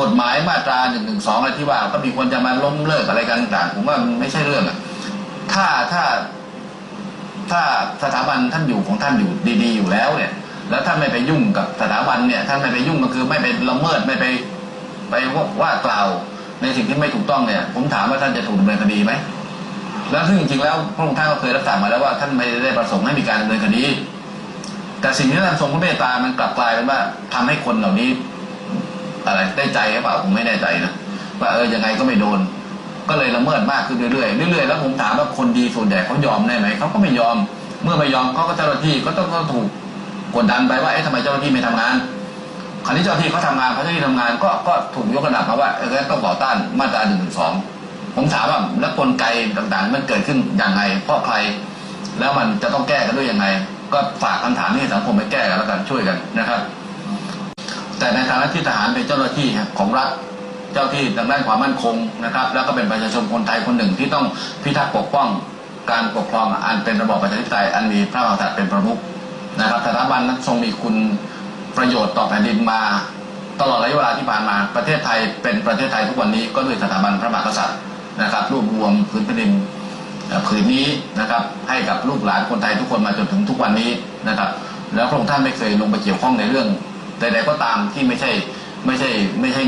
กฎหมายมาตราหนึ่งหนึ่งสองอะไรที่ว่า ก็มีคนจะมาล้มเลิกอะไรกันต่างผมว่ามันไม่ใช่เรื่องอะถ้าถ้าถ้าสถาบันท่านอยู่ของท่านอยู่ดีๆอยู่แล้วเนี่ย แล้วท่านไม่ไปยุ่งกับสถาบันเนี่ยท่านไม่ไปยุ่งก็คือไม่ไปละเมิดไม่ไป ไปว่ากล่าวในสิ่งที่ไม่ถูกต้องเนี่ย ผมถามว่าท่านจะถูกดำเนินคดีไหมแล้วซึ่งจริงๆแล้วพระองค์ท่านก็เคยรับสั่งมาแล้วว่าท่านไม่ได้ประสงค์ให้มีการดำเนินคดีแต่สิ่งที่ท่านทรงพระเมตตามันกลับกลายเป็นว่าทำให้คนเหล่านี้ อะไรได้ใจหรือเปล่าผมไม่แน่ใจนะว่าเออยังไงก็ไม่โดน ก็เลยละเมิดมากขึ้นเรื่อยๆเรื่อยๆแล้วผมถามว่าคนดีส่วนใหญ่เขายอมได้ไหมเขาก็ไม่ยอม เมื่อไม่ยอมเขาก็เจ้าหน้าที่ก็ต้องถูกกดดันไปว่าเอ๊ะทำไมเจ้าหน้าที่ไม่ทำงานคราวนี้เจ้าหน้าที่เขาทำงานเขาเจ้าหน้าที่ทำงานก็ก็ถูกยกระดับมาว่าเออต้องต่อต้านมาตราหนึ่งถึงสองผมถามว่าแล้วกลไกต่างๆ มันเกิดขึ้นอย่างไรเพราะใคร แล้วมันจะต้องแก้กันด้วยยังไง ก็ฝากคำถามนี้ให้สังคมไปแก้กันแล้วกันช่วยกันนะครับ แต่ในฐานะที่ทหารเป็นเจ้าหน้าที่ของรัฐเจ้าที่ทางด้านความมั่นคงนะครับ แล้วก็เป็นประชาชนคนไทยคนหนึ่งที่ต้องพิทักษ์ปกป้องการปกครองอันเป็นระบอบประชาธิปไตยอันมีพระมหากษัตริย์เป็นประมุขนะครับสถาบันนั้นทรงมีคุณประโยชน์ต่อแผ่นดินมา ตลอดระยะเวลาที่ผ่านมาประเทศไทยเป็นประเทศไทยทุกวันนี้ก็ด้วยสถาบันพระมหากษัตริย์นะครับ รวบรวมพื้นแผ่นดินผืนนี้นะครับ ให้กับลูกหลานคนไทยทุกคนมาจนถึงทุกวันนี้นะครับ แล้วพระองค์ท่านไม่เคยลงไปเกี่ยวข้องในเรื่อง ใดๆก็ตามที่ไม่ใช่ไม่ใช่ไม่ใช่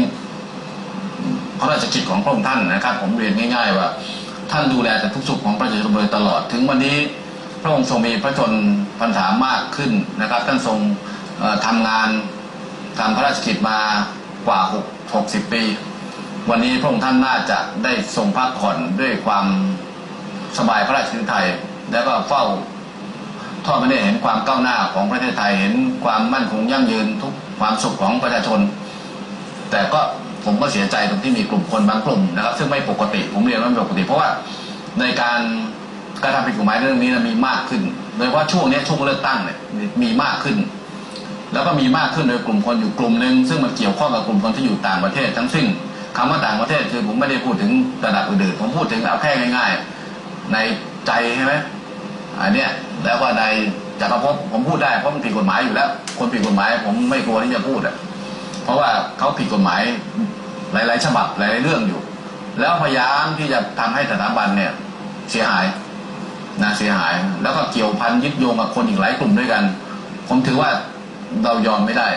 พระราชกิจของพระองค์ท่านนะครับ ผมเรียนง่าย ๆ ว่า ท่านดูแลแต่ทุกสุขของประชาชนโดยตลอด ถึงวันนี้พระองค์ทรงมีพระชนพรรษามากขึ้นนะครับ ท่านทรงเอ่อทำงานทำพระราชกิจมากว่า6 60 ปี วันนี้พระองค์ท่านน่าจะได้ทรงพักผ่อนด้วยความสบายพระราชฤทัยแล้วก็เฝ้า ทอดพระเนตรเห็นความก้าวหน้าของประเทศไทยเห็นความมั่นคงยั่งยืนทุกความสุขของประชาชน แต่ก็ผมก็เสียใจตรงที่มีกลุ่มคนบางกลุ่มนะครับ ซึ่งไม่ปกติผมเรียนว่าไม่ปกติ เพราะว่าในการกระทำผิดกฎหมายเรื่องนี้นะมีมากขึ้น โดยเฉพาะช่วงนี้ช่วงเลือกตั้งเนี่ยมีมีมากขึ้น แล้วก็มีมากขึ้นโดยกลุ่มคนอยู่กลุ่มหนึ่งซึ่งมันเกี่ยวข้องกับกลุ่มคนที่อยู่ต่างประเทศ ทั้งสิ้นคำว่าต่างประเทศคือผมไม่ได้พูดถึงระดับอื่นๆผมพูดถึงเอาแค่ง่าย ๆ ในใจใช่ไหมอันเนี้ย แล้วก็ในจักรภพผมพูดได้เพราะมันผิดกฎหมายอยู่แล้ว คนผิดกฎหมายผมไม่กลัวที่จะพูดอะเพราะว่าเขาผิดกฎหมายหลาย ๆ ฉบับหลายๆเรื่องอยู่ แล้วพยายามที่จะทำให้สถาบันเนี่ยเสียหายนะเสียหาย แล้วก็เกี่ยวพันยึดโยงกับคนอีกหลายกลุ่มด้วยกัน ผมถือว่าเรายอมไม่ได้